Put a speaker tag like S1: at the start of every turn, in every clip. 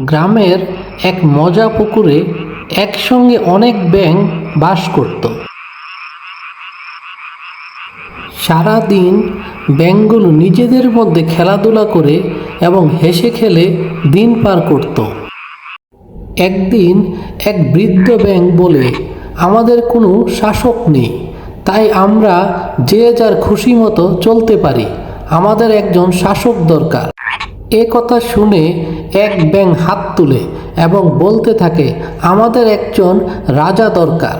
S1: গ্রামের এক মজা পুকুরে একসঙ্গে অনেক ব্যাঙ বাস করত। সারাদিন ব্যাঙগুলো নিজেদের মধ্যে খেলাধুলা করে এবং হেসে খেলে দিন পার করত। একদিন এক বৃদ্ধ ব্যাঙ বলে, আমাদের কোনো শাসক নেই, তাই আমরা যে যার খুশি মতো চলতে পারি, আমাদের একজন শাসক দরকার। এ কথা শুনে এক ব্যাঙ হাত তুলে এবং বলতে থাকে, আমাদের একজন রাজা দরকার।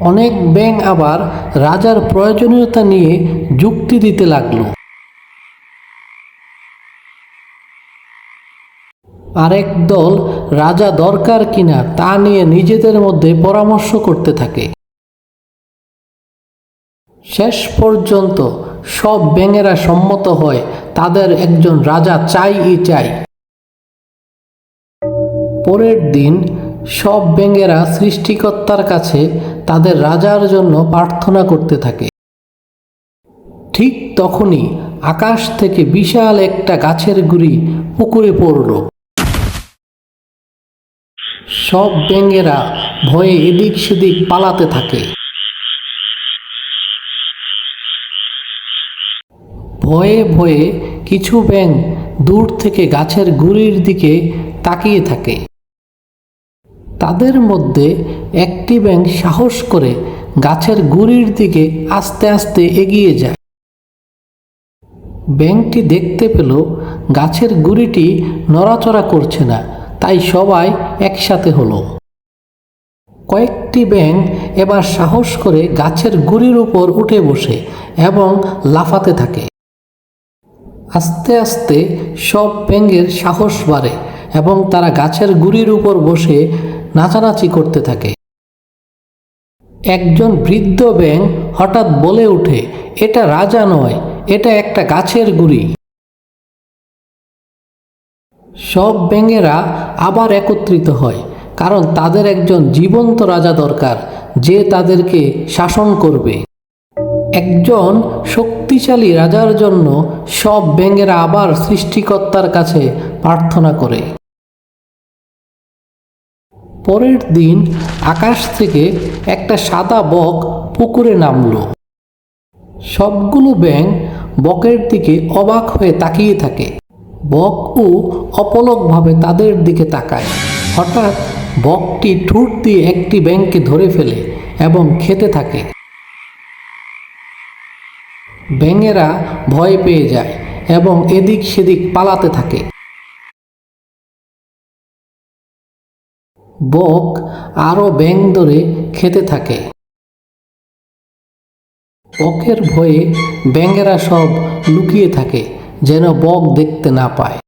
S1: অনেক ব্যাঙ আবার রাজার প্রয়োজনীয়তা নিয়ে যুক্তি দিতে লাগল। আরেক দল, রাজা দরকার কিনা তা নিয়ে নিজেদের মধ্যে পরামর্শ করতে থাকে। শেষ পর্যন্ত সব ব্যাঙেরা সম্মত হয়, তাদের একজন রাজা চাইই চাই। পরের দিন সব ব্যাঙেরা সৃষ্টিকর্তার কাছে তাদের রাজার জন্য প্রার্থনা করতে থাকে। ঠিক তখনই আকাশ থেকে বিশাল একটা গাছের গুড়ি পুকুরে পড়ল। সব ব্যাঙেরা ভয়ে এদিক সেদিক পালাতে থাকে। ভয়ে ভয়ে কিছু ব্যাঙ দূর থেকে গাছের গুড়ির দিকে তাকিয়ে থাকে। তাদের মধ্যে একটি ব্যাঙ সাহস করে গাছের গুড়ির দিকে আস্তে আস্তে এগিয়ে যায়। ব্যাঙটি দেখতে পেল গাছের গুড়িটি নড়াচড়া করছে না, তাই সবাই একসাথে হলো। কয়েকটি ব্যাঙ এবার সাহস করে গাছের গুড়ির উপর উঠে বসে এবং লাফাতে থাকে। আস্তে আস্তে সব ব্যাঙের সাহস বাড়ে এবং তারা গাছের গুড়ির উপর বসে নাচানাচি করতে থাকে। একজন বৃদ্ধ ব্যাঙ হঠাৎ বলে ওঠে, এটা রাজা নয়, এটা একটা গাছের গুড়ি। সব ব্যাঙেরা আবার একত্রিত হয়, কারণ তাদের একজন জীবন্ত রাজা দরকার, যে তাদেরকে শাসন করবে। একজন শক্তিশালী রাজার জন্য সব ব্যাঙেরা আবার সৃষ্টিকর্তার কাছে প্রার্থনা করে। পরের দিন আকাশ থেকে একটা সাদা বক পুকুরে নামল। সবগুলো ব্যাঙ বকের দিকে অবাক হয়ে তাকিয়ে থাকে। বক ও অপলকভাবে তাদের দিকে তাকায়। হঠাৎ বকটি ঠুট দিয়ে একটি ব্যাঙকে ধরে ফেলে এবং খেতে থাকে। ব্যাঙেরা ভয় পেয়ে যায় এবং এদিক সেদিক পালাতে থাকে। বক আরও ব্যাঙ ধরে খেতে থাকে। বকের ভয়ে ব্যাঙেরা সব লুকিয়ে থাকে যেন বক দেখতে না পায়।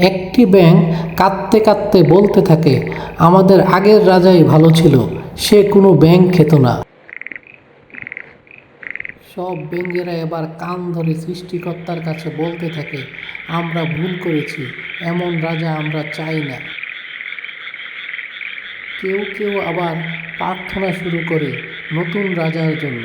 S1: একটি ব্যাঙ কাঁদতে কাঁদতে বলতে থাকে, আমাদের আগের রাজাই ভালো ছিল, সে কোনো ব্যাঙ খেত না। সব ব্যাঙেরা এবার কান ধরে সৃষ্টিকর্তার কাছে বলতে থাকে, আমরা ভুল করেছি, এমন রাজা আমরা চাই না। কেউ কেউ আবার প্রার্থনা শুরু করে নতুন রাজার জন্য।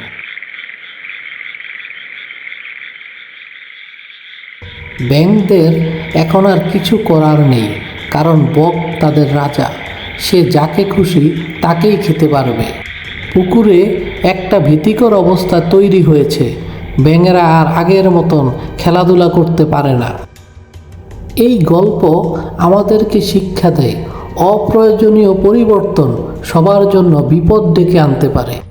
S1: ব্যাংকদের এখন আর কিছু করার নেই, কারণ বক তাদের রাজা। সে যাকে খুশি তাকেই খেতে পারবে। পুকুরে একটা ভীতিকর অবস্থা তৈরি হয়েছে। ব্যাঙেরা আর আগের মতন খেলাধুলা করতে পারে না। এই গল্প আমাদেরকে শিক্ষা দেয়, অপ্রয়োজনীয় পরিবর্তন সবার জন্য বিপদ ডেকে আনতে পারে।